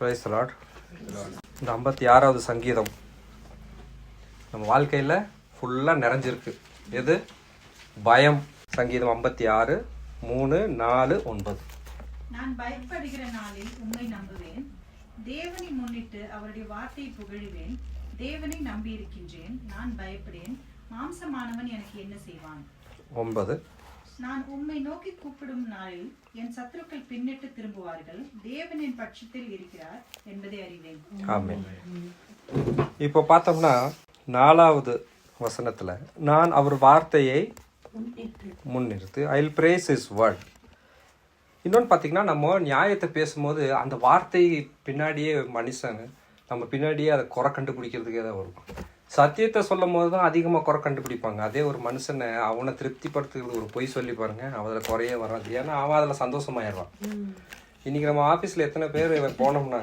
Price Lord இந்த ஐம்பத்தி ஆறாவது சங்கீதம் நம்ம வாழ்க்கையில் ஃபுல்லாக நிறைஞ்சிருக்கு. எது? பயம். சங்கீதம் ஐம்பத்தி ஆறு மூணு நாலு ஒன்பது. நான் பயப்படுகிற நாளில் உம்மை நம்புவேன். தேவனை முன்னிட்டு அவருடைய வார்த்தையை புகழுவேன். தேவனை நம்பியிருக்கின்றேன். நான் பயப்படேன். மாம்சமானவன் எனக்கு என்ன செய்வான்? ஒன்பது. நான் உம்மை நோக்கி கூப்பிடும் நாளில் என் சத்துருக்கள் பின்னிட்டு திரும்புவார்கள். தேவன் என் பட்சத்தில் இருக்கிறார் என்பதை அறிவேன். ஆமென். இப்போ பார்த்தோம்னா நாலாவது வசனத்தில் நான் அவர் வார்த்தையை முன்னிறுத்து ஐ பிரேஸ் இஸ் வேர்ட் இன்னொன்று பார்த்தீங்கன்னா நம்ம நியாயத்தை பேசும்போது அந்த வார்த்தை பின்னாடியே மனுஷன் நம்ம பின்னாடியே அதை குறை கண்டுபிடிக்கிறதுக்கே தான் வரும் சத்தியத்தை சொல்லும் போது தான் அதிகமாக குறை கண்டுபிடிப்பாங்க. அதே ஒரு மனுஷனை அவனை திருப்திப்படுத்துகிறது ஒரு பொய் சொல்லி பாருங்க அதில் குறையே வராது. ஏன்னா அவன் அதில் சந்தோஷமாயிடுவான். இன்னைக்கு நம்ம ஆஃபீஸில் எத்தனை பேர் போனோம்னா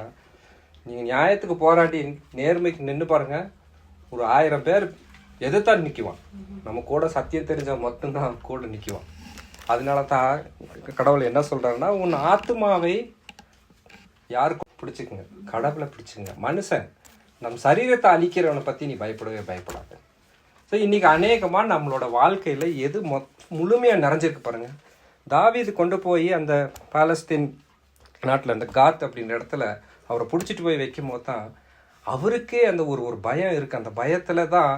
நீங்கள் நியாயத்துக்கு போராடி நேர்மைக்கு நின்று பாருங்கள் ஒரு ஆயிரம் பேர் எதிர்த்தான் நிற்குவான் நம்ம கூட சத்தியம் தெரிஞ்சவன் மட்டும்தான் கூட நிற்குவான் அதனால தான் கடவுள் என்ன சொல்கிறாருன்னா உன் ஆத்மாவை யாருக்கும் பிடிச்சிக்குங்க. கடவுளை பிடிச்சுங்க மனுஷன் நம் சரீரத்தை அழிக்கிறவனை பற்றி நீ பயப்படவே பயப்படாது. ஸோ இன்றைக்கி அநேகமாக நம்மளோட வாழ்க்கையில் எது மொ முழுமையாக நிறைஞ்சிருக்கு பாருங்கள் தாவீது கொண்டு போய் அந்த பாலஸ்தீன் நாட்டில் அந்த காத் அப்படின்ற இடத்துல அவரை பிடிச்சிட்டு போய் வைக்கும் போது தான் அவருக்கே அந்த ஒரு ஒரு பயம் இருக்குது அந்த பயத்தில் தான்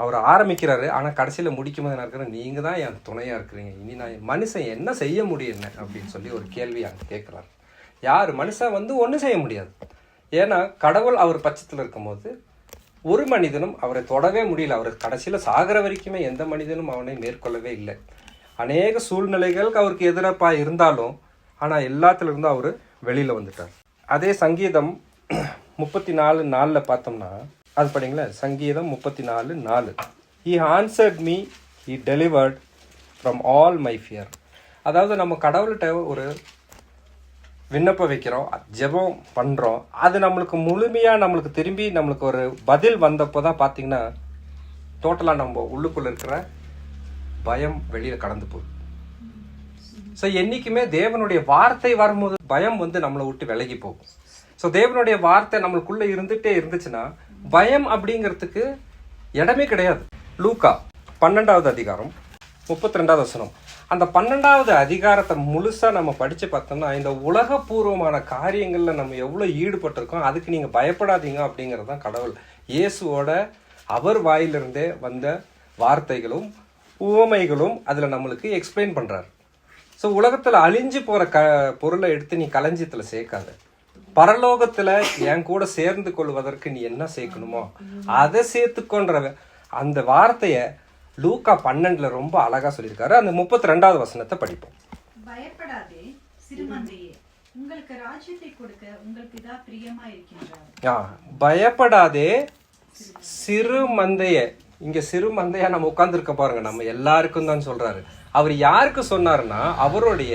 அவர் ஆரம்பிக்கிறாரு. ஆனால் கடைசியில் முடிக்கும் போது என்ன இருக்கிற நீங்கள் தான் என் துணையாக இருக்கிறீங்க. இனி நான் மனுஷன் என்ன செய்ய முடியும் அப்படின்னு சொல்லி ஒரு கேள்வி அங்கே கேட்குறாரு யார்? மனுஷன் வந்து ஒன்றும் செய்ய முடியாது. ஏன்னா கடவுள் அவர் பட்சத்தில் இருக்கும்போது ஒரு மனிதனும் அவரை தொடவே முடியல. அவர் கடைசியில் சாகிற வரைக்குமே எந்த மனிதனும் அவனை மேற்கொள்ளவே இல்லை. அநேக சூழ்நிலைகள் அவருக்கு எதிரப்பா இருந்தாலும் ஆனால் எல்லாத்துலேருந்தும் அவர் வெளியில் வந்துட்டார். அதே சங்கீதம் முப்பத்தி நாலு நாலில் பார்த்தோம்னா அது படிங்களேன். சங்கீதம் முப்பத்தி நாலு. நாலு he answered me he delivered from all my fear அதாவது நம்ம கடவுள்கிட்ட ஒரு விண்ணப்பம் வைக்கிறோம் ஜெபம் பண்ணுறோம் அது நம்மளுக்கு முழுமையாக நம்மளுக்கு திரும்பி நம்மளுக்கு ஒரு பதில் வந்தப்போ தான் பார்த்தீங்கன்னா டோட்டலாக நம்ம உள்ளுக்குள்ளே இருக்கிற பயம் வெளியில் கடந்து போகுது. ஸோ என்றைக்குமே தேவனுடைய வார்த்தை வரும்போது பயம் வந்து நம்மளை விட்டு விலகி போகும். ஸோ தேவனுடைய வார்த்தை நம்மளுக்குள்ளே இருந்துகிட்டே இருந்துச்சுன்னா பயம் அப்படிங்கிறதுக்கு இடமே கிடையாது. லூக்கா பன்னெண்டாவது அதிகாரம் முப்பத்தி ரெண்டாவது வசனம். அந்த பன்னெண்டாவது அதிகாரத்தை முழுசா நம்ம படிச்சு பார்த்தோம்னா இந்த உலகபூர்வமான காரியங்கள்ல நம்ம எவ்வளவு ஈடுபட்டிருக்கோம் அதுக்கு நீங்க பயப்படாதீங்க அப்படிங்கிறது தான் கடவுள். இயேசுவோட அவர் வாயிலிருந்தே வந்த வார்த்தைகளும் உவமைகளும் அதுல நம்மளுக்கு எக்ஸ்பிளைன் பண்றாரு. ஸோ உலகத்துல அழிஞ்சு போற க பொருளை எடுத்து நீ களஞ்சியத்துல சேர்க்காத. பரலோகத்துல என் கூட சேர்ந்து கொள்வதற்கு நீ என்ன சேர்க்கணுமோ அதை சேர்த்துக்கொன்ற அந்த வார்த்தையை லூக்கா பன்னெண்டுல ரொம்ப அழகா சொல்லியிருக்காரு. அந்த முப்பத்தி ரெண்டாவது வசனத்தை படிப்போம். பயப்படாதே சிறுமந்தையே. உங்களுக்கு ராஜ்யத்தை கொடுக்க உங்கள் பிதா பிரியமா இருக்கின்றார். ஆ பயப்படாதே சிறு மந்தைய இங்க சிறு மந்தையா நம்ம உட்கார்ந்துருக்க பாருங்க நம்ம எல்லாருக்கும் தான் சொல்றாரு. அவர் யாருக்கு சொன்னாருன்னா அவருடைய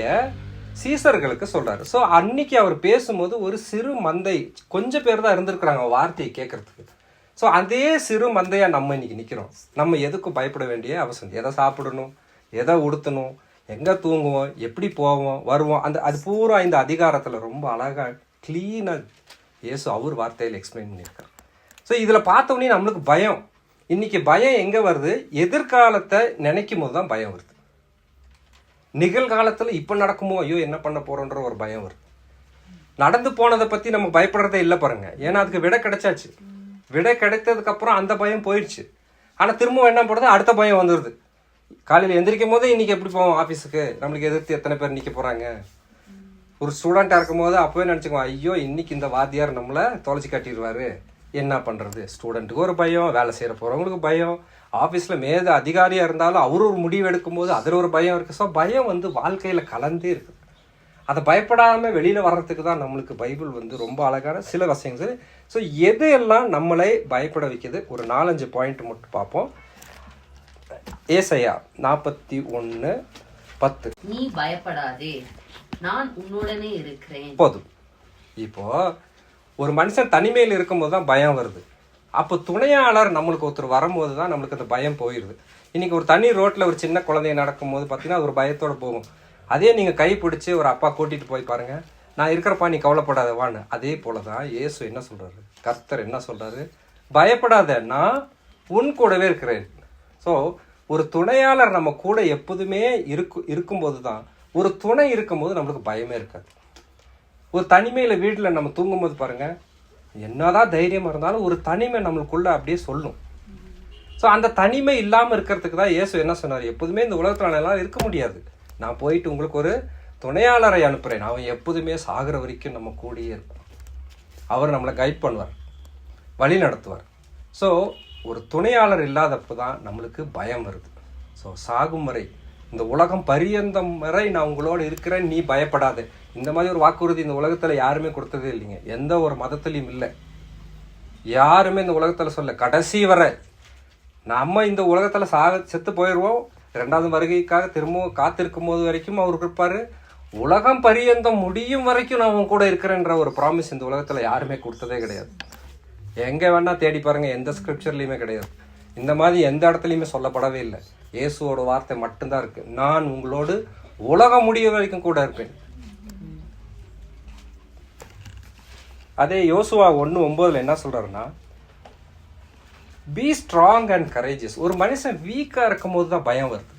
சீசர்களுக்கு சொல்றாரு. ஸோ அன்னைக்கு அவர் பேசும்போது ஒரு சிறு மந்தை கொஞ்சம் பேர் தான் இருந்திருக்கிறாங்க வார்த்தையை கேட்கறதுக்கு. ஸோ அதே சிறு மந்தையாக நம்ம இன்னைக்கு நிற்கிறோம் நம்ம எதுக்கும் பயப்பட வேண்டிய அவசியம்? எதை சாப்பிடணும்? எதை உடுத்தணும்? எங்கே தூங்குவோம்? எப்படி போவோம்? வருவோம்? அந்த அது பூரா இந்த அதிகாரத்தில் ரொம்ப அழகாக க்ளீனாக இயேசு அவர் வார்த்தையில் எக்ஸ்பிளைன் பண்ணியிருக்காரு. ஸோ இதில் பார்த்தோன்னே நம்மளுக்கு பயம். இன்னைக்கு பயம் எங்கே வருது? எதிர்காலத்தை நினைக்கும் போது தான் பயம் வருது. நிகழ்காலத்தில் இப்போ நடக்குமோ? ஐயோ என்ன பண்ண போகிறோன்ற ஒரு பயம் வருது. நடந்து போனதை பற்றி நம்ம பயப்படுறதே இல்லை பாருங்கள் ஏன்னா அதுக்கு விடை கிடைச்சாச்சு. விடை கிடைத்ததுக்கப்புறம் அந்த பயம் போயிடுச்சு. ஆனால் திரும்பவும் என்ன பண்ணுறது அடுத்த பயம் வந்துடுது காலையில் எந்திரிக்கும் போது இன்றைக்கி எப்படி போவோம் ஆஃபீஸுக்கு நம்மளுக்கு எதிர்த்து எத்தனை பேர் நிற்க போகிறாங்க ஒரு ஸ்டூடெண்ட்டாக இருக்கும்போது அப்போவே நினச்சிக்குவோம் ஐயோ இன்றைக்கி இந்த வாத்தியார் நம்மளை தொலைச்சி கட்டிடுவார். என்ன பண்ணுறது ஸ்டூடெண்ட்டுக்கு ஒரு பயம் வேலை செய்கிற போகிறவங்களுக்கு பயம். ஆஃபீஸில் மேத அதிகாரியாக இருந்தாலும் அவர் ஒரு முடிவு எடுக்கும்போது அதில் ஒரு பயம் இருக்குது ஸோ பயம் வந்து வாழ்க்கையில் கலந்தே இருக்குது அதை பயப்படாமல் வெளியில் வர்றதுக்கு தான் நம்மளுக்கு பைபிள் வந்து ரொம்ப அழகான சில விஷயங்கள் ஸோ எது எல்லாம் நம்மளை பயப்பட வைக்குது? ஒரு நாலஞ்சு பாயிண்ட் மட்டும் பார்ப்போம். ஏசையா நாற்பத்தி ஒன்று பத்து. நீ பயப்படாதே. நான் உன்னுடனே இருக்கிறேன். போதும். இப்போ ஒரு மனுஷன் தனிமையில் இருக்கும்போது தான் பயம் வருது. அப்போ துணையாளர் நம்மளுக்கு ஒருத்தர் வரும்போது தான் நம்மளுக்கு அந்த பயம் போயிடுது இன்னைக்கு ஒரு தனி ரோட்ல ஒரு சின்ன குழந்தைய நடக்கும்போது பார்த்தீங்கன்னா அது ஒரு பயத்தோட போகும். அதே நீங்கள் கை பிடிச்சி ஒரு அப்பா கூட்டிகிட்டு போய் பாருங்க. நான் இருக்கிறப்பா நீ கவலைப்படாத வான்னு. அதே போல தான் இயேசு என்ன சொல்கிறாரு கர்த்தர் என்ன சொல்கிறாரு பயப்படாத நான் உன் கூடவே இருக்கிறேன். ஸோ ஒரு துணையாளர் நம்ம கூட எப்போதுமே இருக்கு இருக்கும்போது தான் ஒரு துணை இருக்கும்போது நம்மளுக்கு பயமே இருக்காது. ஒரு தனிமையில் வீட்டில் நம்ம தூங்கும்போது பாருங்கள் என்னதான் தைரியமாக இருந்தாலும் ஒரு தனிமை நம்மளுக்குள்ளே அப்படியே சொல்லும். ஸோ அந்த தனிமை இல்லாமல் இருக்கிறதுக்கு தான் இயேசு என்ன சொன்னார்? எப்போதுமே இந்த உலகத்தில் எல்லாம் இருக்க முடியாது. நான் போயிட்டு உங்களுக்கு ஒரு துணையாளரை அனுப்புகிறேன் அவன் எப்போதுமே சாகிற வரைக்கும் நம்ம கூடியே இருப்பான். அவர் நம்மளை கைட் பண்ணுவார். வழி நடத்துவார். ஸோ ஒரு துணையாளர் இல்லாதப்போ தான் நம்மளுக்கு பயம் வருது. ஸோ சாகும் வரை இந்த உலகம் பரியந்தம் வரை நான் உங்களோட இருக்கிறேன் நீ பயப்படாத. இந்த மாதிரி ஒரு வாக்குறுதி இந்த உலகத்தில் யாருமே கொடுத்ததே இல்லைங்க. எந்த ஒரு மதத்துலையும் இல்லை. யாருமே இந்த உலகத்தில் சொல்ல கடைசி வரை. நம்ம இந்த உலகத்தில் சாக செத்து போயிடுவோம் ரெண்டாவது வருகைக்காக திரும்பவும் காத்திருக்கும் போது வரைக்கும் அவர் இருப்பார். உலகம் பரியந்தம் முடியும் வரைக்கும் நான் உன் கூட இருக்கிறேன்ற ஒரு ப்ராமிஸ் இந்த உலகத்தில் யாருமே கொடுத்ததே கிடையாது. எங்கே வேணால் தேடி பாருங்கள் எந்த ஸ்கிரிப்சர்லேயுமே கிடையாது. இந்த மாதிரி எந்த இடத்துலையுமே சொல்லப்படவே இல்லை. இயேசுவோட வார்த்தை மட்டும்தான் இருக்குது நான் உங்களோடு உலகம் முடிய வரைக்கும் கூட இருப்பேன். அதே யோசுவா ஒன்று ஒம்போதில் என்ன சொல்கிறாருன்னா பி ஸ்ட்ராங் அண்ட் கரேஜியஸ் ஒரு மனுஷன் வீக்காக இருக்கும் போது தான் பயம் வருது.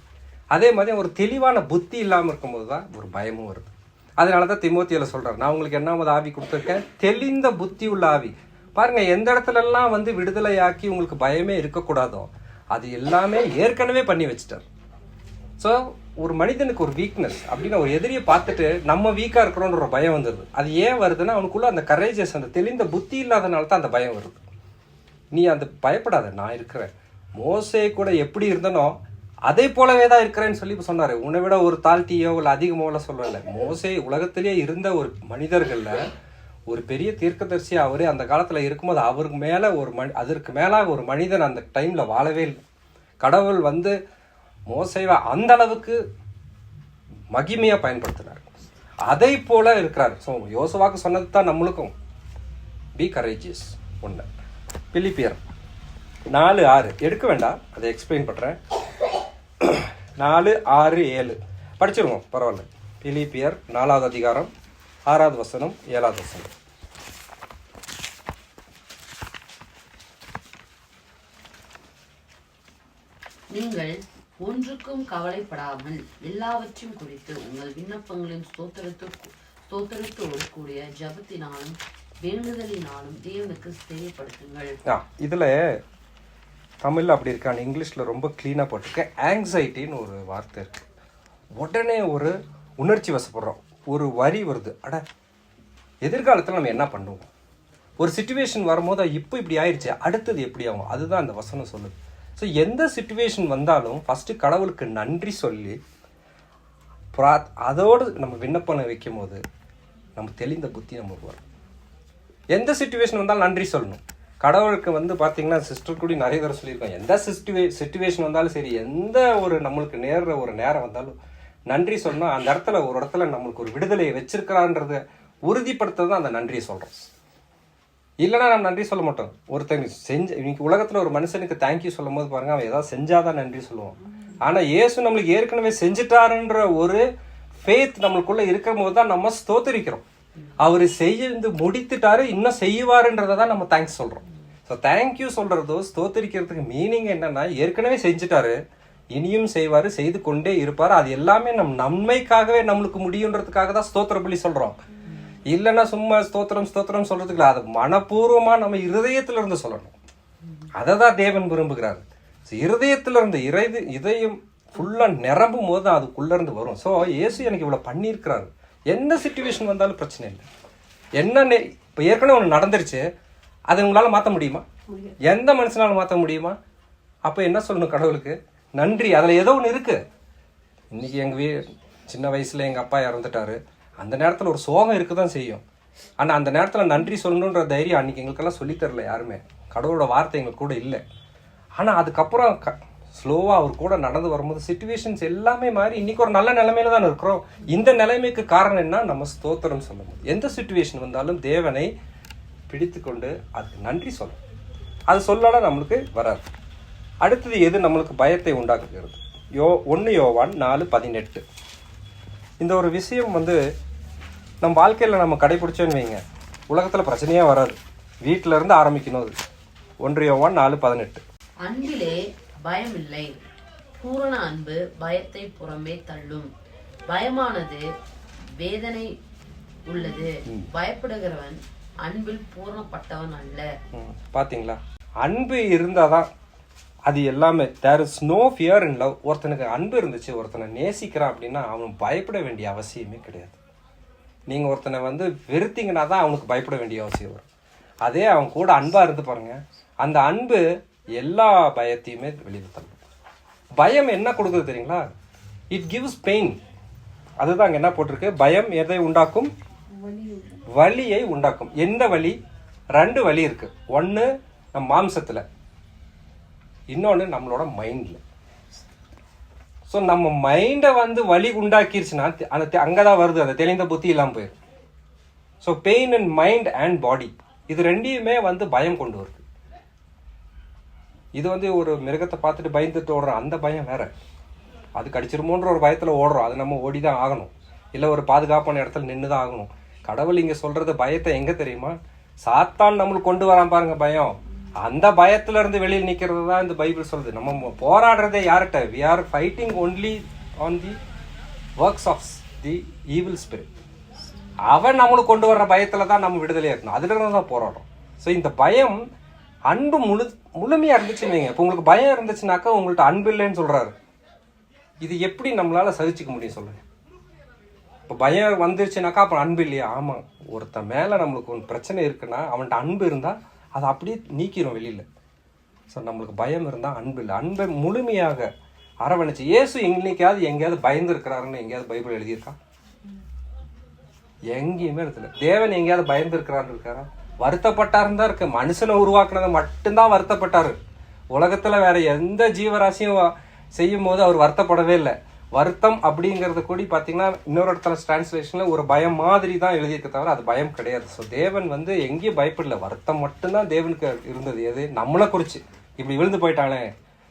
அதே மாதிரி ஒரு தெளிவான புத்தி இல்லாமல் இருக்கும்போது தான் ஒரு பயமும் வருது. அதனால தான் திமோத்தியில் சொல்கிறார் நான் உங்களுக்கு என்னாவது ஆவி கொடுத்துருக்கேன்? தெளிந்த புத்தி உள்ள ஆவி. பாருங்கள் எந்த இடத்துலலாம் வந்து விடுதலையாக்கி உங்களுக்கு பயமே இருக்கக்கூடாதோ அது எல்லாமே ஏற்கனவே பண்ணி வச்சுட்டார். ஸோ ஒரு மனிதனுக்கு ஒரு வீக்னஸ் அப்படின்னு ஒரு எதிரியை பார்த்துட்டு நம்ம வீக்காக இருக்கிறோன்ற ஒரு பயம் வந்துடுது அது ஏன் வருதுன்னா அவனுக்குள்ளே அந்த கரேஜஸ் அந்த தெளிந்த புத்தி இல்லாதனால தான் அந்த பயம் வருது. நீ அந்த பயப்படாத நான் இருக்கிறேன். மோசே கூட எப்படி இருந்தனோ அதே போலவே தான் இருக்கிறேன்னு சொல்லி சொன்னார். உன்னை விட ஒரு தாழ்த்தியோ இல்லை அதிகமோ இல்லை. சொல்லலை மோசே உலகத்திலேயே இருந்த ஒரு மனிதர்களில் ஒரு பெரிய தீர்க்கதரிசி அவரே அந்த காலத்தில் இருக்கும்போது அவருக்கு மேலே ஒரு மனி அதற்கு மேலாக ஒரு மனிதன் அந்த டைமில் வாழவே இல்லை. கடவுள் வந்து மோசேவை அந்த அளவுக்கு மகிமையாக பயன்படுத்தினார். அதை போல இருக்கிறார். ஸோ யோசுவாக்கு சொன்னது தான் நம்மளுக்கும். பி கரேஜியஸ் ஒன்று பிலிப்பியர். நாலு ஆறு. எடுக்க வேண்டாம். அதை எக்ஸ்பிளைன் பண்ணுறேன் நாலு ஆறு ஏழு. படிச்சிருவோம். பரவாயில்ல. பிலிப்பியர் நாலாவது அதிகாரம் ஆறாவது வசனம் ஏழாவது வசனம். நீங்கள் ஒன்றுக்கும் கவலைப்படாமல் எல்லாவற்றையும் குறித்து உங்கள் விண்ணப்பங்களின் ஸ்தோத்திரத்திற்கு ஸ்தோத்திரத்தோடு கூடிய ஜபத்தினாலும் வேண்டுதலினாலும் தேவனுக்கு தெரியப்படுத்துங்கள் ஆ இதில் தமிழில் அப்படி இருக்கான்னு இங்கிலீஷில் ரொம்ப க்ளீனாக போட்டிருக்கேன் ஆங்ஸைட்டின்னு ஒரு வார்த்தை இருக்கு. உடனே ஒரு உணர்ச்சி வசப்படுறோம். ஒரு வரி வருது. அட எதிர்காலத்தில் நம்ம என்ன பண்ணுவோம்? ஒரு சுச்சுவேஷன் வரும்போது இப்போ இப்படி ஆயிடுச்சு அடுத்தது எப்படி ஆகும்? அதுதான் அந்த வசனம் சொல்லுது. ஸோ எந்த சுச்சுவேஷன் வந்தாலும் ஃபஸ்ட்டு கடவுளுக்கு நன்றி சொல்லி ப்ரா அதோடு நம்ம விண்ணப்பம் வைக்கும் போது நம்ம தெளிந்த புத்தி நமக்கு வரும் எந்த சுச்சுவேஷன் வந்தாலும் நன்றி சொல்லணும். கடவுளுக்கு வந்து பார்த்தீங்கன்னா சிஸ்டர் கூட நிறைய தடவை சொல்லியிருக்கோம் எந்த சிச்சுவே சுச்சுவேஷன் வந்தாலும் சரி எந்த ஒரு நம்மளுக்கு நேர்ற ஒரு நேரம் வந்தாலும் நன்றி சொல்லணும். அந்த இடத்துல ஒரு இடத்துல நம்மளுக்கு ஒரு விடுதலையை வச்சிருக்கிறான்றத உறுதிப்படுத்த தான் அந்த நன்றியை சொல்கிறோம் இல்லைன்னா நம்ம நன்றி சொல்ல மாட்டோம். ஒருத்தங்க செஞ்ச இன்னைக்கு உலகத்தில் ஒரு மனுஷனுக்கு தேங்க்யூ சொல்லும் போது பாருங்கள் அவன் ஏதாவது செஞ்சாதான் நன்றி சொல்லுவான். ஆனால் இயேசு நம்மளுக்கு ஏற்கனவே செஞ்சுட்டாருன்ற ஒரு ஃபேத் நம்மளுக்குள்ளே இருக்கும் போது தான் நம்ம ஸ்தோத்தரிக்கிறோம். அவர் செய்து முடித்துட்டாரு இன்னும் செய்வாருன்றதை தான் நம்ம தேங்க்ஸ் சொல்கிறோம் ஸோ தேங்க்யூ சொல்கிறதோ ஸ்தோத்தரிக்கிறதுக்கு மீனிங் என்னன்னா ஏற்கனவே செஞ்சுட்டாரு இனியும் செய்வார் செய்து கொண்டே இருப்பார் அது எல்லாமே நம் நன்மைக்காகவே நம்மளுக்கு முடியுன்றதுக்காக தான் ஸ்தோத்திர பலி சொல்கிறோம் இல்லைன்னா சும்மா ஸ்தோத்திரம் ஸ்தோத்திரம் சொல்கிறதுக்கு அது மனப்பூர்வமாக நம்ம இருதயத்தில் இருந்து சொல்லணும். அதை தான் தேவன் விரும்புகிறார். ஸோ இருதயத்துல இருந்து இறை இதயம் ஃபுல்லாக நிரம்பும் போது தான் இருந்து வரும். ஸோ இயேசு எனக்கு இவ்வளோ பண்ணியிருக்கிறாரு. எந்த சுச்சுவேஷன் வந்தாலும் பிரச்சனை இல்லை. என்ன இப்ப ஏற்கனவே ஒன்று நடந்துருச்சு. அதை உங்களால மாத்த முடியுமா? எந்த மனுஷனால மாத்த முடியுமா? அப்ப என்ன சொல்லணும் கடவுளுக்கு? நன்றி. அதுல ஏதோ ஒன்று இருக்கு. இன்னைக்கு எங்க வீ சின்ன வயசுல எங்க அப்பா இறந்துட்டாரு. அந்த நேரத்துல ஒரு சோகம் இருக்க தான் செய்யும். ஆனா அந்த நேரத்துல நன்றி சொல்லணுன்ற தைரியம் அன்னைக்கு எங்களுக்கெல்லாம் சொல்லித் தரல யாருமே. கடவுளோட வார்த்தை எங்களுக்கு கூட இல்லை. ஆனா அதுக்கப்புறம் க ஸ்லோவாக அவர் கூட நடந்து வரும்போது சுச்சுவேஷன்ஸ் எல்லாமே மாறி இன்னைக்கு ஒரு நல்ல நிலைமையில தான் இருக்கிறோம். இந்த நிலைமைக்கு காரணம் என்ன? நம்ம ஸ்தோத்திரம் சொல்லணும். எந்த சுச்சுவேஷன் வந்தாலும் தேவனை பிடித்து கொண்டு அதுக்கு நன்றி சொல்லணும். அது சொல்லலாம் நம்மளுக்கு வராது. அடுத்தது எது நம்மளுக்கு பயத்தை உண்டாக்குகிறது? யோ ஒன்று யோவான் நாலு பதினெட்டு. இந்த ஒரு விஷயம் வந்து நம்ம வாழ்க்கையில் நம்ம கடைபிடிச்சோன்னு வைங்க. உலகத்தில் பிரச்சனையே வராது. வீட்டில இருந்து ஆரம்பிக்கணும் அது. ஒன்று யோவான் நாலு பதினெட்டு. அன்பிலே பயமில்லை. பூரண அன்பு பயத்தை புறம்பே தள்ளும். பயமானது வேதனை உள்ளது. பயப்படுகிறவன் அன்பில் பூரணப்பட்டவன் அல்ல. பாத்தீங்களா? அன்பு இருந்தாதான் அது எல்லாமே. There is no fear in love ஒருத்தனுக்கு அன்பு இருந்துச்சு ஒருத்தனை நேசிக்கிறான் அப்படின்னா அவன் பயப்பட வேண்டிய அவசியமே கிடையாது. நீங்க ஒருத்தனை வந்து வெறுத்தீங்கன்னா தான் அவனுக்கு பயப்பட வேண்டிய அவசியம் வரும். அதே அவன் கூட அன்பா இருந்து பாருங்க. அந்த அன்பு எல்லா பயத்தையுமே வெளியில் தள்ளும் பயம் என்ன கொடுக்குது தெரியுங்களா? இட் கிவ்ஸ் பெயின் அதுதான் அங்கே என்ன போட்டிருக்கு? பயம் எதை உண்டாக்கும்? வலியை உண்டாக்கும். எந்த வலி? ரெண்டு வலி இருக்கு. ஒன்று நம்ம மாம்சத்தில். இன்னொன்று நம்மளோட மைண்டில் ஸோ நம்ம மைண்டை வந்து வலி உண்டாக்கிருச்சுன்னா அந்த அங்கே தான் வருது. அந்த தெளிந்த புத்தி இல்லாமல் போயிடும் so pain and mind and body இது ரெண்டையுமே வந்து பயம் கொண்டு வருது. இது வந்து ஒரு மிருகத்தை பார்த்துட்டு பயந்துட்டு ஓடுறோம் அந்த பயம் வேற. அது கடிச்சிருமோன்ற ஒரு பயத்தில் ஓடுறோம். அது நம்ம ஓடி தான் ஆகணும். இல்லை ஒரு பாதுகாப்பான இடத்துல நின்று தான் ஆகணும். கடவுள் இங்கே சொல்கிறது பயத்தை எங்கே தெரியுமா? சாத்தான் நம்மளுக்கு கொண்டு வரான் பாருங்க பயம். அந்த பயத்துல இருந்து வெளியில் நிற்கிறது தான் இந்த பைபிள் சொல்லுது நம்ம போராடுறதே யார்கிட்ட? We are fighting only on the works of the evil spirit அவன் நம்மளுக்கு கொண்டு வர்ற பயத்தில் தான் நம்ம விடுதலை இருக்கணும். அதுல இருந்து தான் போராடுறோம். ஸோ இந்த பயம் அன்பு முழு முழுமையா இருந்துச்சுன்னு வைங்க. இப்போ உங்களுக்கு பயம் இருந்துச்சுனாக்கா உங்கள்ட்ட அன்பு இல்லைன்னு சொல்றாரு. இது எப்படி நம்மளால சகிச்சுக்க முடியும் சொல்லுங்க. இப்போ பயம் வந்துருச்சுனாக்கா அப்புறம் அன்பு இல்லையா? ஆமாம் ஒருத்தன் மேலே நம்மளுக்கு ஒரு பிரச்சனை இருக்குன்னா அவன்கிட்ட அன்பு இருந்தால் அதை அப்படியே நீக்கிரும் வெளியில். ஸோ நம்மளுக்கு பயம் இருந்தால் அன்பு இல்லை. அன்பை முழுமையாக அரவணைச்சு இயேசு என்னைக்காவது எங்கேயாவது பயந்து இருக்கிறாருன்னு எங்கேயாவது பைபிள் எழுதியிருக்கா? எங்கேயுமே இடத்துல தேவன் எங்கேயாவது பயந்து இருக்காரா? வருத்தப்பட்டாருன்னு தான் இருக்கு. மனுஷனை உருவாக்குனதை மட்டும்தான் வருத்தப்பட்டாரு. உலகத்துல வேற எந்த ஜீவராசியும் செய்யும் போது அவர் வருத்தப்படவே இல்லை. வருத்தம் அப்படிங்கிறத கூடி பார்த்தீங்கன்னா இன்னொரு இடத்துல டிரான்ஸ்லேஷன்ல ஒரு பயம் மாதிரி தான் எழுதியிருக்க தவிர அது பயம் கிடையாது. ஸோ தேவன் வந்து எங்கேயும் பயப்படல. வருத்தம் மட்டும்தான் தேவனுக்கு இருந்தது. எது? நம்மளை குறிச்சு. இப்படி விழுந்து போயிட்டானே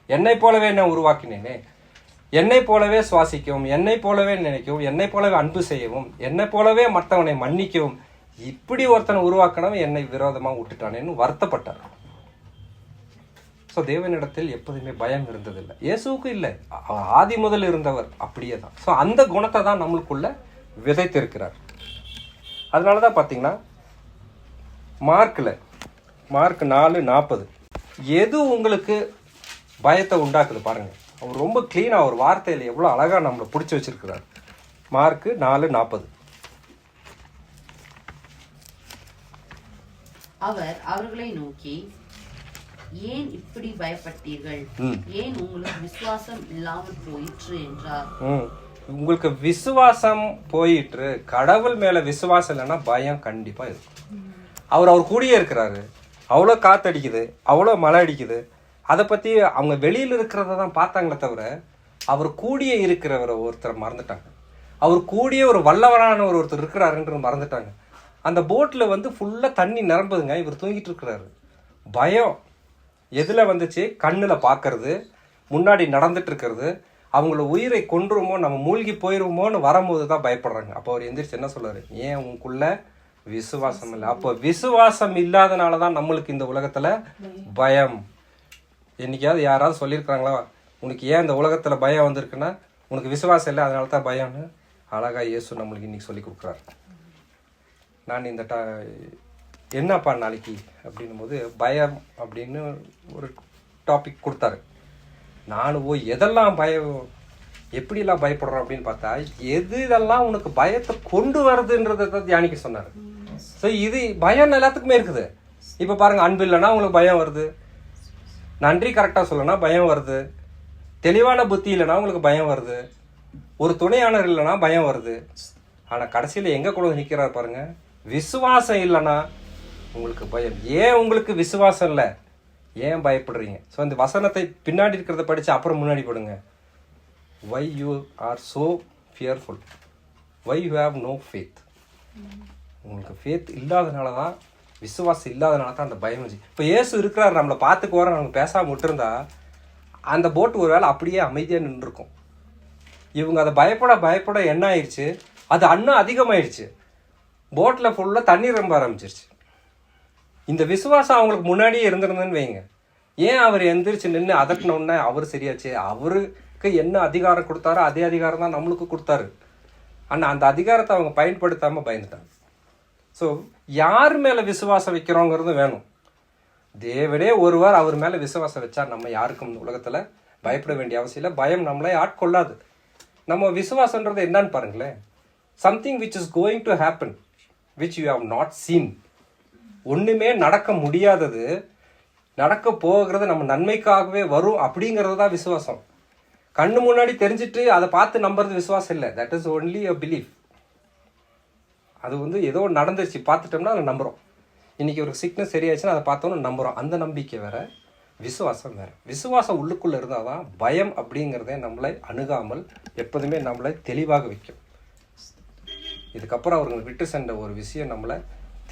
என்னை போலவே என்ன உருவாக்கினேனே. என்னை போலவே சுவாசிக்கவும் என்னை போலவே நினைக்கவும் என்னை போலவே அன்பு செய்யவும் என்னை போலவே மற்றவனை மன்னிக்கவும் இப்படி ஒருத்தனை உருவாக்கணும் என்னை விரோதமாக விட்டுட்டானேன்னு வருத்தப்பட்டார். ஸோ தேவனிடத்தில் எப்போதுமே பயம் இருந்ததில்லை. இயேசுவுக்கு இல்லை. ஆதி முதல் இருந்தவர் அப்படியே தான். ஸோ அந்த குணத்தை தான் நம்மளுக்குள்ள விதைத்திருக்கிறார். அதனால தான் பார்த்தீங்கன்னா மார்க்கில் மார்க் நாலு நாற்பது எது உங்களுக்கு பயத்தை உண்டாக்குது பாருங்கள் அவர் ரொம்ப க்ளீனாக ஒரு வார்த்தையில் எவ்வளோ அழகாக நம்மளை பிடிச்சி வச்சுருக்கிறார். மார்க்கு நாலு நாற்பது. அவர் அவர்களை நோக்கி ஏன் இப்படி பயப்பட்டீர்கள். ஏன் உங்களுக்கு விசுவாசம் இல்லாமல் போயிற்று? என்றார். உங்களுக்கு விசுவாசம் போயிட்டு கடவுள் மேல விசுவாசம் இல்லைன்னா பயம் கண்டிப்பா இருக்கும். அவர் அவர் கூடயே இருக்கிறாரு. அவ்வளோ காத்தடிக்குது. அவ்வளோ மழை அடிக்குது. அதை பத்தி அவங்க வெளியில இருக்கிறத தான் பார்த்தாங்களே தவிர அவர் கூடியே இருக்கிறவரை ஒருத்தர் மறந்துட்டாங்க. அவர் கூடியே ஒரு வல்லவரான ஒரு ஒருத்தர் இருக்கிறாருன்றது மறந்துட்டாங்க. அந்த போட்டில் வந்து ஃபுல்லாக தண்ணி நிரம்புதுங்க. இவர் தூங்கிட்டு இருக்கிறாரு. பயம். எதில் வந்துச்சு? கண்ணில் பார்க்கறது முன்னாடி நடந்துட்டு இருக்கிறது. அவங்கள உயிரை கொன்றுமோ நம்ம மூழ்கி போயிடுவோமோன்னு வரும்போது தான் பயப்படுறாங்க. அப்போ அவர் எந்திரிச்சு என்ன சொல்றாரு? ஏன் உங்களுக்குள்ள விசுவாசம் இல்லை? அப்போ விசுவாசம் இல்லாதனால தான் நம்மளுக்கு இந்த உலகத்தில் பயம். என்னைக்காவது யாராவது சொல்லியிருக்காங்களா உனக்கு ஏன் இந்த உலகத்தில் பயம் வந்திருக்குன்னா உனக்கு விசுவாசம் இல்லை அதனால தான் பயம்னு? அழகா இயேசு நம்மளுக்கு இன்னைக்கு சொல்லி கொடுக்குறாரு. நான் இந்த டா என்னப்பா நாளைக்கு அப்படின்னும் போது பயம் அப்படின்னு ஒரு டாபிக் கொடுத்தாரு. நானும் ஓ எதெல்லாம் பயம் எப்படிலாம் பயப்படுறோம் அப்படின்னு பார்த்தா எது இதெல்லாம் உனக்கு பயத்தை கொண்டு வருதுன்றதை தான் தியானிக்க சொன்னார். ஸோ இது பயம் எல்லாத்துக்குமே இருக்குது. இப்போ பாருங்கள் அன்பு இல்லைன்னா உங்களுக்கு பயம் வருது. நன்றி கரெக்டாக சொல்லனா பயம் வருது. தெளிவான புத்தி இல்லைன்னா உங்களுக்கு பயம் வருது. ஒரு துணையாளர் இல்லைன்னா பயம் வருது. ஆனால் கடைசியில் எங்கே கொண்டு நிற்கிறார் பாருங்கள் விசுவாசம் இல்லைன்னா உங்களுக்கு பயம். ஏன் உங்களுக்கு விசுவாசம் இல்லை? ஏன் பயப்படுறீங்க? ஸோ இந்த வசனத்தை பின்னாடி இருக்கிறத படித்து அப்புறம் முன்னாடி போடுங்க. Why you are so fearful why you have no faith உங்களுக்கு ஃபேத் இல்லாதனால தான் விசுவாசம் இல்லாதனால தான் அந்த பயம் வந்துச்சு இப்போ ஏசு இருக்கிறார் நம்மளை பார்த்துக்கு வர நம்ம பேசாமல் விட்டுருந்தா அந்த போட்டு ஒரு வேளை அப்படியே அமைதியாக நின்றுருக்கும். இவங்க அதை பயப்பட பயப்பட என்ன ஆயிடுச்சு அது அன்னும் அதிகமாயிடுச்சு போட்டில் ஃபுல்லாக தண்ணி ரொம்ப ஆரம்பிச்சிருச்சு. இந்த விசுவாசம் அவங்களுக்கு முன்னாடியே இருந்திருந்ததுன்னு வைங்க. ஏன் அவர் எந்திரிச்சு நின்று அதட்டினோடனே அவர் சரியாச்சு? அவருக்கு என்ன அதிகாரம் கொடுத்தாரோ அதே அதிகாரம் தான் நம்மளுக்கு கொடுத்தாரு. ஆனால் அந்த அதிகாரத்தை அவங்க பயன்படுத்தாமல் பயந்துட்டாங்க. ஸோ யார் மேலே விசுவாசம் வைக்கிறோங்கிறது வேணும். தேவனே ஒருவர் அவர் மேலே விசுவாசம் வச்சா நம்ம யாருக்கும் இந்த உலகத்தில் பயப்பட வேண்டிய அவசியம் இல்லை. பயம் நம்மளே ஆட்கொள்ளாது. நம்ம விசுவாசன்றது என்னன்னு பாருங்களேன். Something which is going to happen which you have not seen ஒன்றுமே நடக்க முடியாதது நடக்க போகிறது நம்ம நன்மைக்காகவே வரும் அப்படிங்கிறது தான் விசுவாசம். கண்ணு முன்னாடி தெரிஞ்சிட்டு அதை பார்த்து நம்புறது விசுவாசம் இல்லை. That is only a belief அது வந்து ஏதோ நடந்துருச்சு பார்த்துட்டோம்னா அதை நம்புகிறோம் இன்றைக்கி ஒரு சிக்னஸ் சரியாச்சுன்னா அதை பார்த்தோன்னு நம்புகிறோம் அந்த நம்பிக்கை வேறு விசுவாசம் வேறு. விசுவாசம் உள்ளுக்குள்ளே இருந்தால் தான் பயம் அப்படிங்கிறதே நம்மளை அணுகாமல் எப்போதுமே நம்மளை தெளிவாக வைக்கும். இதுக்கப்புறம் அவர்கள் விட்டு சென்ற ஒரு விஷயம் நம்மளை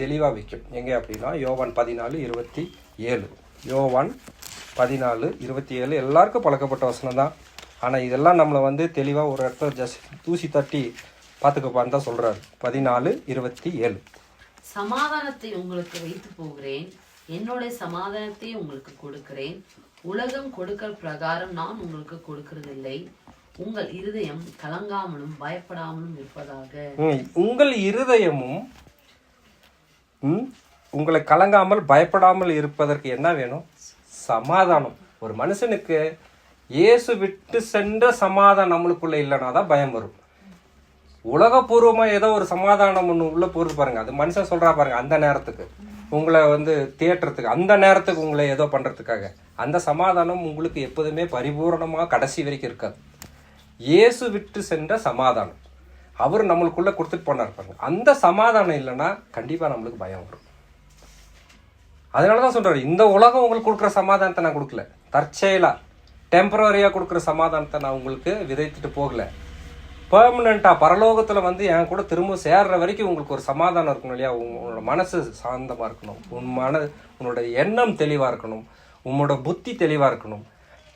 தெளிவாக வைக்கும். எங்கே அப்படின்னா யோவான் பதினாலு இருபத்தி ஏழு. யோவான் பதினாலு இருபத்தி ஏழு எல்லாருக்கும் பழக்கப்பட்ட வசனம் தான் ஆனால் இதெல்லாம் நம்மளை வந்து தெளிவாக ஒரு இடத்துல ஜஸ்ட் தூசி தட்டி பார்த்துக்கப்பான்னு தான் சொல்கிறாரு பதினாலு இருபத்தி ஏழு. சமாதானத்தை உங்களுக்கு வைத்து போகிறேன். என்னுடைய சமாதானத்தை உங்களுக்கு கொடுக்கிறேன். உலகம் கொடுக்கிற பிரகாரம் நான் உங்களுக்கு கொடுக்கறதில்லை. உங்கள் இருதயம் கலங்காமலும் பயப்படாமலும் இருப்பதாக. உங்கள் இருதயமும் ம், உங்களை கலங்காமல் பயப்படாமல் இருப்பதற்கு என்ன வேணும்? சமாதானம். ஒரு மனுஷனுக்கு இயேசு விட்டு சென்ற சமாதானம் நம்மளுக்குள்ள இல்லைனா தான் பயம் வரும். உலகபூர்வமாக ஏதோ ஒரு சமாதானம் ஒன்று உள்ள போகிறது பாருங்க. அது மனுஷன் சொல்றா பாருங்க அந்த நேரத்துக்கு. உங்களை வந்து தேட்டுறதுக்கு அந்த நேரத்துக்கு உங்களை ஏதோ பண்றதுக்காக. அந்த சமாதானம் உங்களுக்கு எப்போதுமே பரிபூரணமாக கடைசி வரைக்கும் இருக்காது. இயேசு விட்டு சென்ற சமாதானம். அவர் நம்மளுக்குள்ள கொடுத்துட்டு போனார் பாருங்க. அந்த சமாதானம் இல்லைன்னா கண்டிப்பாக நம்மளுக்கு பயம் வரும். அதனால தான் சொல்றாரு இந்த உலகம் உங்களுக்கு கொடுக்குற சமாதானத்தை நான் கொடுக்கல. தற்செயலா டெம்பரரியா கொடுக்குற சமாதானத்தை நான் உங்களுக்கு விதைத்துட்டு போகல. பெர்மனண்டா பரலோகத்துல வந்து என் கூட திரும்ப சேர்ற வரைக்கும் உங்களுக்கு ஒரு சமாதானம் இருக்கணும் இல்லையா? உங்களோட மனசு சாந்தமா இருக்கணும். உன் மன உன்னோட எண்ணம் தெளிவா இருக்கணும். உன்னோட புத்தி தெளிவா இருக்கணும்.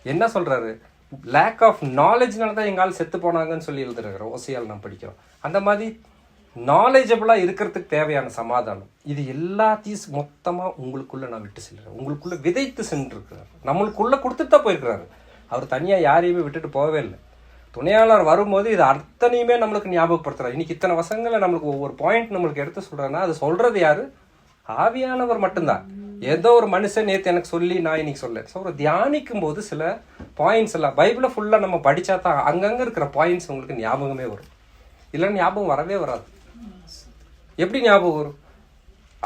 என்ன சொல்றாரு? லேக் ஆஃப் நாலேஜ்னால தான் எங்கால் செத்து போனாங்கன்னு சொல்லி எழுதுறாரு ஓசியால் நான் படிக்கிறோம். அந்த மாதிரி நாலேஜபிளாக இருக்கிறதுக்கு தேவையான சமாதானம். இது எல்லாத்தையும் மொத்தமாக உங்களுக்குள்ளே நான் விட்டு செல்கிறேன் உங்களுக்குள்ளே விதைத்து சென்றிருக்கிறார். நம்மளுக்குள்ளே கொடுத்துட்டு தான் போயிருக்கிறாரு. அவர் தனியாக யாரையுமே விட்டுட்டு போகவே இல்லை. துணையாளர் வரும்போது இது அத்தனையுமே நம்மளுக்கு ஞாபகப்படுத்துறாரு. இன்னைக்கு இத்தனை வசங்களை நம்மளுக்கு ஒவ்வொரு பாயிண்ட் நம்மளுக்கு எடுத்து சொல்றேன்னா அது சொல்கிறது யார்? ஆவியானவர் மட்டும்தான். ஏதோ ஒரு மனுஷன் நேற்று எனக்கு சொல்லி நான் இன்னைக்கு சொல்ல ஸோ ஒரு தியானிக்கும் போது சில பாயிண்ட்ஸ் எல்லாம் பைபிளை ஃபுல்லாக நம்ம படித்தா தான் அங்கங்கே இருக்கிற பாயிண்ட்ஸ் உங்களுக்கு ஞாபகமே வரும். இல்லைன்னா ஞாபகம் வரவே வராது. எப்படி ஞாபகம் வரும்?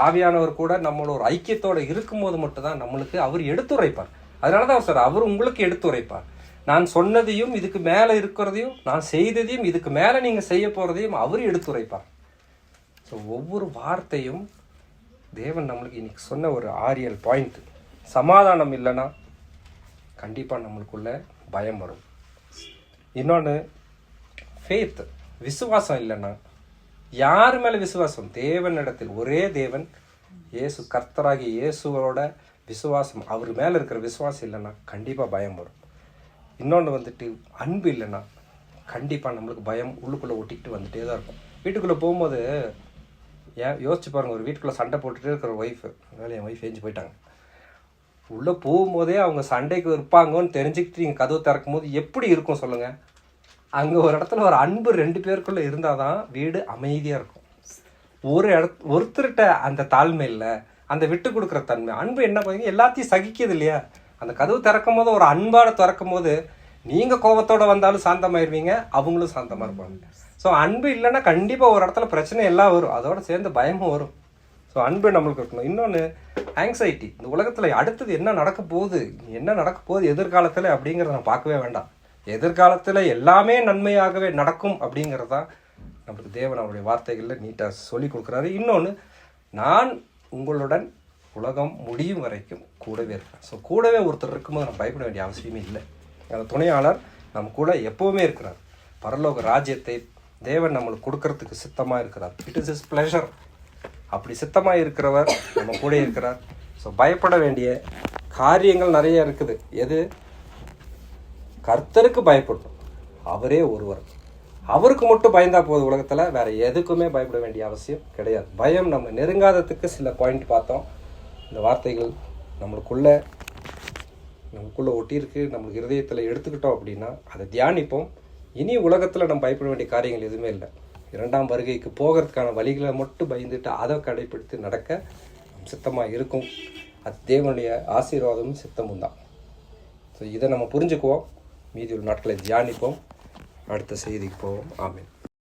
ஆவியானவர் கூட நம்மளோட ஒரு ஐக்கியத்தோடு இருக்கும்போது மட்டும்தான் நம்மளுக்கு அவர் எடுத்துரைப்பார். அதனால தான் அவர் சார் அவர் உங்களுக்கு எடுத்துரைப்பார். நான் சொன்னதையும் இதுக்கு மேலே இருக்கிறதையும் நான் செய்ததையும் இதுக்கு மேலே நீங்கள் செய்ய போகிறதையும் அவர் எடுத்துரைப்பார். ஸோ ஒவ்வொரு வார்த்தையும் தேவன் நம்மளுக்கு இன்றைக்கி சொன்ன ஒரு ஆரியல் பாயிண்ட் சமாதானம் இல்லைன்னா கண்டிப்பாக நம்மளுக்குள்ள பயம் வரும். இன்னொன்று ஃபேத் விசுவாசம் இல்லைன்னா யார் மேலே விசுவாசம்? தேவனிடத்தில் ஒரே தேவன் இயேசு கர்த்தராகிய இயேசுவோட விசுவாசம் அவர் மேலே இருக்கிற விசுவாசம் இல்லைன்னா கண்டிப்பாக பயம் வரும். இன்னொன்று வந்துட்டு அன்பு இல்லைன்னா கண்டிப்பாக நம்மளுக்கு பயம் உள்ளுக்குள்ளே ஒட்டிக்கிட்டு வந்துட்டே தான் இருக்கும். வீட்டுக்குள்ளே போகும்போது ஏன்? யோசிச்சு பாருங்கள் ஒரு வீட்டுக்குள்ளே சண்டை போட்டுகிட்டே இருக்கிற ஒய்ஃபு அதனால என் ஒய்ஃப் ஏஞ்சி போயிட்டாங்க. உள்ளே போகும்போதே அவங்க சண்டைக்கு இருப்பாங்கன்னு தெரிஞ்சுக்கிட்டு நீங்கள் கதவு திறக்கும் போது எப்படி இருக்கும் சொல்லுங்கள் அங்கே ஒரு இடத்துல ஒரு அன்பு ரெண்டு பேருக்குள்ளே இருந்தால் தான் வீடு அமைதியாக இருக்கும். ஒரு இடத் ஒருத்தர்கிட்ட அந்த தாழ்மை இல்லை அந்த விட்டு கொடுக்குற தன்மை அன்பு என்ன பண்ணுங்க எல்லாத்தையும் சகிக்குது இல்லையா? அந்த கதவு திறக்கும் போது ஒரு அன்பாட திறக்கும் போது நீங்கள் கோபத்தோட வந்தாலும் சாந்தமாயிருவீங்க அவங்களும் சாந்தமாக இருப்பாங்க. ஸோ அன்பு இல்லைன்னா கண்டிப்பாக ஒரு இடத்துல பிரச்சனை எல்லாம் வரும். அதோட சேர்ந்து பயமும் வரும். ஸோ அன்பு நம்மளுக்கு இருக்கணும். இன்னொன்று ஆங்ஸைட்டி இந்த உலகத்தில் அடுத்தது என்ன நடக்க போகுது? என்ன நடக்க போகுது எதிர்காலத்தில் அப்படிங்கிறத நான் பார்க்கவே வேண்டாம். எதிர்காலத்தில் எல்லாமே நன்மையாகவே நடக்கும் அப்படிங்கிறது தான் நம்மளுக்கு தேவன் அவருடைய வார்த்தைகளில் நீட்டாக சொல்லி கொடுக்குறாரு. இன்னொன்று நான் உங்களுடன் உலகம் முடியும் வரைக்கும் கூடவே இருக்கேன் ஸோ கூடவே ஒருத்தர் இருக்கும்போது நம்ம பயப்பட வேண்டிய அவசியமே இல்லை. அந்த துணையாளர் நம்ம கூட எப்போவுமே இருக்கிறார். பரலோக ராஜ்யத்தை தேவன் நம்மளுக்கு கொடுக்கறதுக்கு சித்தமாக இருக்கிறார். இட் இஸ் இஸ் ப்ளஷர் அப்படி சித்தமாக இருக்கிறவர் நம்ம கூட இருக்கிறார். ஸோ பயப்பட வேண்டிய காரியங்கள் நிறைய இருக்குது. எது? கர்த்தருக்கு பயப்படணும் அவரே ஒருவர். அவருக்கு மட்டும் பயந்தா போகுது உலகத்தில். வேற எதுக்குமே பயப்பட வேண்டிய அவசியம் கிடையாது. பயம் நம்ம நெருங்காததுக்கு சில பாயிண்ட் பார்த்தோம். இந்த வார்த்தைகள் நம்மளுக்குள்ள நமக்குள்ளே ஒட்டியிருக்கு. நம்மளுக்கு இருதயத்தில் எடுத்துக்கிட்டோம் அப்படின்னா அதை தியானிப்போம். இனி உலகத்தில் நம்ம பயப்பட வேண்டிய காரியங்கள் எதுவுமே இல்லை. இரண்டாம் வருகைக்கு போகிறதுக்கான வழிகளை மட்டும் பயந்துட்டு அதை கடைப்பிடித்து நடக்க சித்தமாக இருக்கும். அது தேவனுடைய ஆசீர்வாதமும் சித்தமும் தான். ஸோ இதை நம்ம புரிஞ்சுக்குவோம். மீதி உள்ள நாட்களை தியானிப்போம். அடுத்த செய்திக்கு போவோம். ஆமீன்.